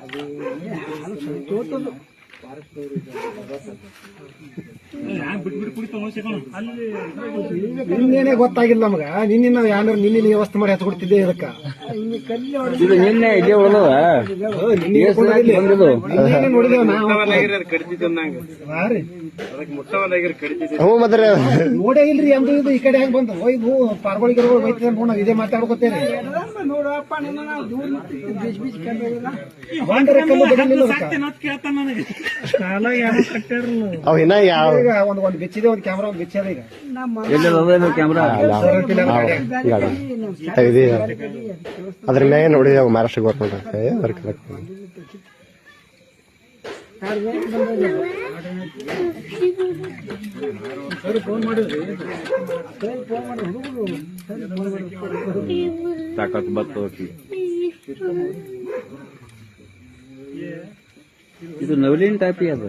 ಅದು ನಿನ್ನೇನೆ ಗೊತ್ತಾಗಿಲ್ಲ ನಮಗ. ನಿನ್ನೆ ನಾವು ಯಾರು ನಿನ್ನೆ ವ್ಯವಸ್ಥೆ ಮಾಡಿ ಹಚ್ಕೊಡ್ತಿದ್ದೆ ಇದಕ್ಕ. ಇದು ನಿನ್ನೆ ಇಲ್ಲೇ ಉಳ್ದವ? ನಿನ್ನೆ ನೋಡಿದೇವ್ ನಾವು. ಮದ್ರ ನೋಡೇ ಇಲ್ರಿ ಅಂದು ಇದು ಈ ಕಡೆ ಹೆಂಗ್ ಬಂದ ಹೋಯ್ ಇದು ಪಾರ್ಗೊಳಿಗೆ ಬೈತದೆ ನಾವು ಇದೇ ಮಾತಾಡ್ಕೋತೇನೆ. ಒಂದ್. ಅವ್ ಇನ್ನ ಯಾವ ಒಂದ್ ಬಿಚ್ಚಿದೆ ಒಂದು ಕ್ಯಾಮ್ರಾ ಒಂದು ಬೆಚ್ಚದ ಈಗ. ಎಲ್ಲಿ ಕ್ಯಾಮ್ರಾ ತೆಗ್ದಿ ಅದ್ರ ಮ್ಯಾಗ ನೋಡಿ ಮಹಾರಾಷ್ಟ್ರ ಗೌರ್ಮೆಂಟ್ ಅಂತ. ಅದ್ರ ಕರೆಕ್ಟ್ ಸಾಕಾತ್ ಬತ್ತು ಇದು ನವಲಿನ್ ಟೈಪ್ ಅದು?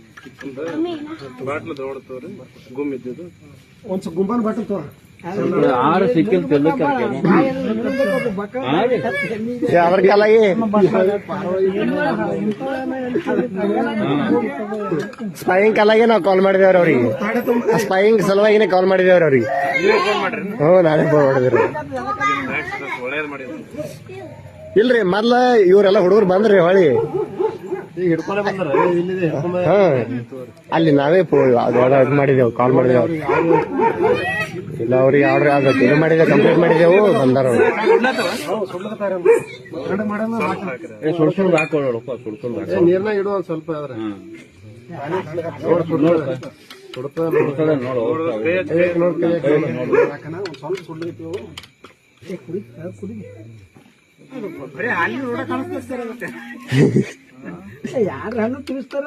ಒಂದ್ ಗುಂಬಾನ್ ಬಾಟಲ್ ತೋ ಆರು ಸಿಕ್ಕಿಲ್ ತೆಲ್ಲಕ್ಕೆ ಅದ್ರ ಕಾಲಾಗಿ ಸ್ಪೈಯಿಂಗ್ ಕಾಲಾಗೆ ನಾವು ಕಾಲ್ ಮಾಡಿದೇವ್ರ ಅವ್ರಿಗೆ. ಸ್ಪೈಯಿಂಗ್ ಸಲುವಾಗಿನೇ ಕಾಲ್ ಮಾಡಿದೇವ್ರ ಅವ್ರಿಗೆ. ಹ್ಞೂ ನಾನೇ ಫೋನ್ ಮಾಡಿದ್ರಿ. ಇಲ್ರಿ ಮೊದ್ಲ ಇವರೆಲ್ಲ ಹುಡುಗರು ಬಂದ್ರಿ ಹೊಳಿ. ಹಾ. ಅಲ್ಲಿ ನಾವೇ ಇದು ಮಾಡಿದೆವು ಕಾಲ್ ಮಾಡಿದೆವು. ಇಲ್ಲ ಅವ್ರಿಗೆ ಆರ್ಡರ್ ಆಗತ್ತೆ ಇದು ಮಾಡಿದೆ ಕಂಪ್ಲೀಟ್ ಮಾಡಿದೆವು ಬಂದಾರ ಸುಳ್ಸುಳ್ದು ಹಾಕೊಳ್ಳಪ್ಪ ಸುಳ್ಸುಳ್ದು ನೀರ್ನಾಗ ಇಡು ಒಂದ್ ಸ್ವಲ್ಪ ಆದ್ರೆ. ನೋಡು ಯಾರು ಹಣ್ಣು ತಿನ್ನಿಸ್ತಾರ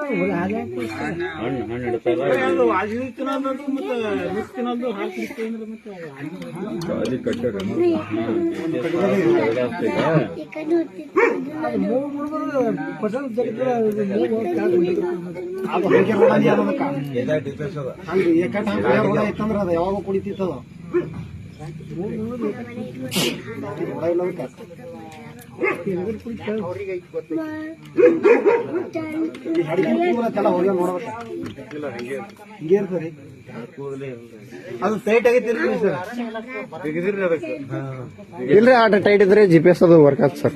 ಇತ್ತಂದ್ರ ಅದ ಯಾವಾಗ ಕುಡಿತಿತ್ತದ ಅದು ಟೈಟ್ ಆಗೈತಿ ಸರ್. ಇಲ್ರಿ ಆಟ ಟೈಟ್ ಇದ್ರೆ ಜಿ ಪಿ ಎಸ್ ಅದು ವರ್ಕ್ ಆತ್ ಸರ್.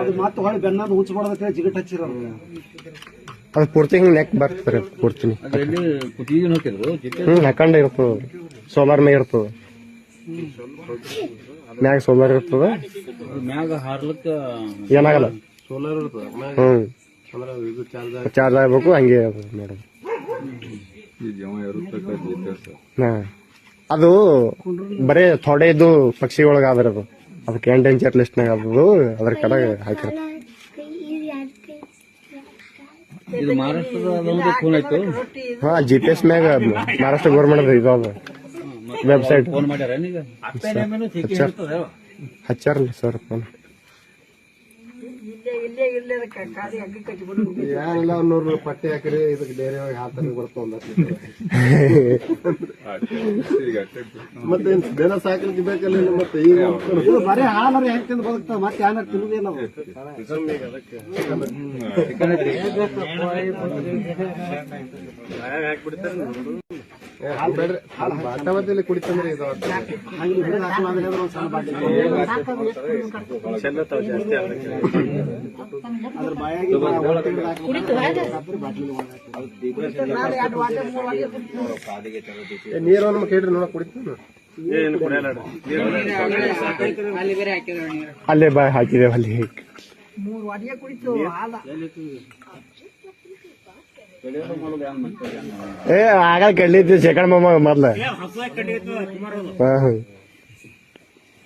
ಅದು ಮತ್ತೆ ಹೊಳೆ ಬೆನ್ನದು ಹುಚ್ಚಬಾರ್ದಕ್ಕೆ ಜಿಗಟ್ ಹಚ್ಚಿರೋದು. ಅದು ಪೂರ್ತಿ ಹಿಂಗ್ ನೆಕ್ ಬರ್ತದೆ ಜಿಪೆ ಹ್ಮ್ ಹಾಕೊಂಡೆ ಇರ್ತದ ಸೋಲಾರ್ ಮೇ ಇರ್ತದ. ಮ್ಯಾಗ ಸೋಲಾರ್ ಇರ್ತದ? ಮ್ಯಾಗ ಹಾರ್ಲಕ್ಕ ಏನಾಗಲ್ಲ? ಸೋಲಾರ್ ಇರ್ತದ. ಹ್ಮ್. ಅಂದ್ರೆ ಇದು ಚಾರ್ಜ್ ಚಾರ್ಜ್ ಆಗ್ಬೇಕು ಹಂಗೆ ಮೇಡಮ್ ಹಾ. ಅದು ಬರೇ ಥೊಡೆ ಇದು ಪಕ್ಷಿಗಳೊಳಗ ಅದ್ರ ಅದು ಅದಕ್ಕೆ ಎಂಡೇಂಜರ್ ಲಿಸ್ಟ್ನಾಗ ಅದು ಅದ್ರ ಕಡೆ ಹಾಕಿರ ಹಾ ಜಿ ಪಿ ಎಸ್ ಮ್ಯಾಗ ಮಹಾರಾಷ್ಟ್ರ ಗೌರ್ಮೆಂಟ್ ಇದು ಅದು ವೆಬ್ಸೈಟ್ ಫೋನ್ ಮಾಡ್ಯಾರ ಹಚ್ಚಾರಲ್ಲ ಸರ್ ಫೋನ್. ಯಾರೆಲ್ಲ ಪಟ್ಟಿ ಹಾಕ್ರಿ ಇದಕ್ಕೆ ಬೇರೆ ಬರ್ತಾವ ಮತ್ತೆ ಬೇರೆ ಸಾಕಲಿಕ್ಕೆ ಬೇಕಲ್ಲ ಮತ್ತೆ ಈಗ ಬರೀ ಹಾಲರ ಹೆಂಗ್ ತಿಂದು ಬದುಕ್ತಾವ ಮತ್ತೆ ಯಾರು ಬಾಟಮದಲ್ಲಿ ಕುಡಿತಂದ್ರೆ ಇದು ಬಾಯಾಗಿ ನೀರನ್ನು ಕೇಳ್ರಿ ನೋಡ. ಕುಡಿತಾನ ಅಲ್ಲೇ ಬಾಯ್ ಹಾಕಿದೆ ಅಲ್ಲಿ ಏ ಆಗ ಕಡ್ಲಿತ್ತು ಸೆಕೆಂಡ್ ಮಾಮ ಮೊದ್ಲ. ಹಾ ಹಾ.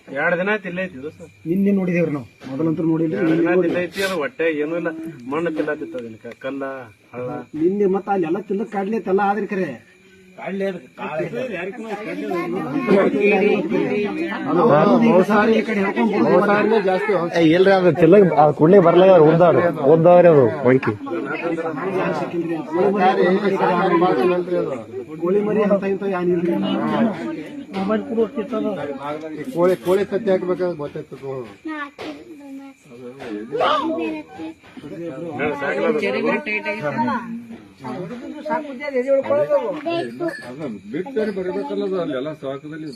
ಎರಡ್ ದಿನ ತಿಲ್ಲೈತಿ ಇಲ್ಲೇ ಐತಿ ನಿನ್ನೆ ನೋಡಿದೇವ್ರಿ ನಾವು. ಮೊದಲಂತೂ ನೋಡಿಲ್ಲ ಇಲ್ಲ ಐತಿ ಅದು ಹೊಟ್ಟೆ ಏನೂ ಇಲ್ಲ. ಮಣ್ಣು ತಿಲ್ಲತ್ತಿತ್ತು ಅದಕ್ಕೆ. ಕಲ್ಲ ಹಳ್ಳ. ನಿನ್ನೆ ಮತ್ತೆ ಅಲ್ಲೆಲ್ಲ ತಿಲ್ಲಕ್ ಕಾಡ್ಲಿ ಎಲ್ಲ ಆದ್ರಿ ಕರೆ. ಇಲ್ರಿ ಅದು ತಿಲ್ಲಗ್ ಕುಡ್ಲಿ ಬರ್ಲಾಗ ಉದ್ದಾರ ಉದ್ದವ್ರಿ ಅದು. ಕೋಳಿ ಕೋಳಿ ಕತ್ತಿ ಹಾಕ್ಬೇಕಾದ್ರೆ ಗೊತ್ತಾಯ್ತು ಬಿಟ್ಟು ಬರ್ಬೇಕಲ್ಲ ಅದು ಅಲ್ಲೆಲ್ಲ ಸಾಕದಲ್ಲಿ